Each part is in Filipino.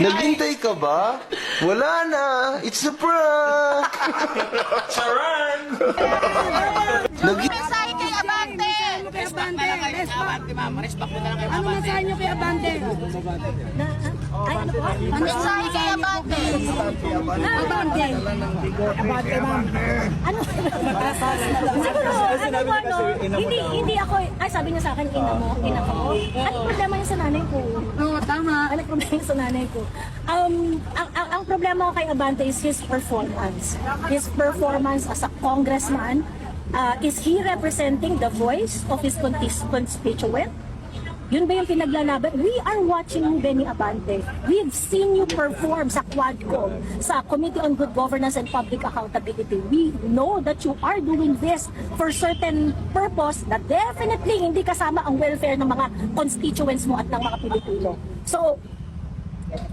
ka ba? Wala na. It's a prank. Charan! Nag- Mensahe kay Abante! kay Abante. Abante, ma'am. Respect mo na lang kay Ano masahe niyo kay Abante? Ay, ano po? Mensahe kay Abante! Abante. Abante, ma'am. Ano? Siguro, ano mo, ano, hindi, hindi ako, ay sabi niya sa akin, ina mo, ina ko. Ano problema niya sa nanay ko? Oo, tama. Ano problema niya sa nanay ko? Um, ang, ang, ang problema ko kay Abante is his performance. His performance as a congressman, uh, is he representing the voice of his contis- constituent? Yun ba yung pinaglalaban? We are watching you, Benny Abante. We've seen you perform sa Quadcom, sa Committee on Good Governance and Public Accountability. We know that you are doing this for certain purpose na definitely hindi kasama ang welfare ng mga constituents mo at ng mga Pilipino. So,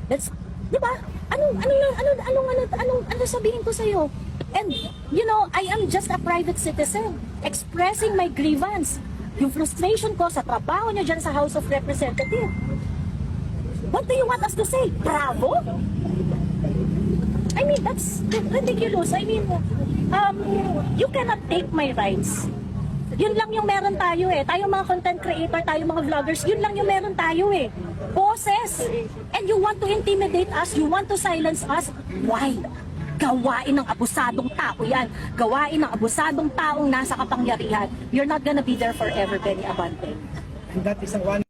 That's, di ba? Anong, ano lang, ano, anong, ano, anong, ano sabihin ko sa'yo? And, you know, I am just a private citizen expressing my grievance. Yung frustration ko sa trabaho niyo dyan sa House of Representatives. What do you want us to say? Bravo? I mean, that's ridiculous. I mean, um, you cannot take my rights. Yun lang yung meron tayo eh. Tayo mga content creator, tayo mga vloggers, yun lang yung meron tayo eh. Boses. And you want to intimidate us, you want to silence us. Why? Gawain ng abusadong tao yan. Gawain ng abusadong taong nasa kapangyarihan. You're not gonna be there forever, Benny Abante. And that is a one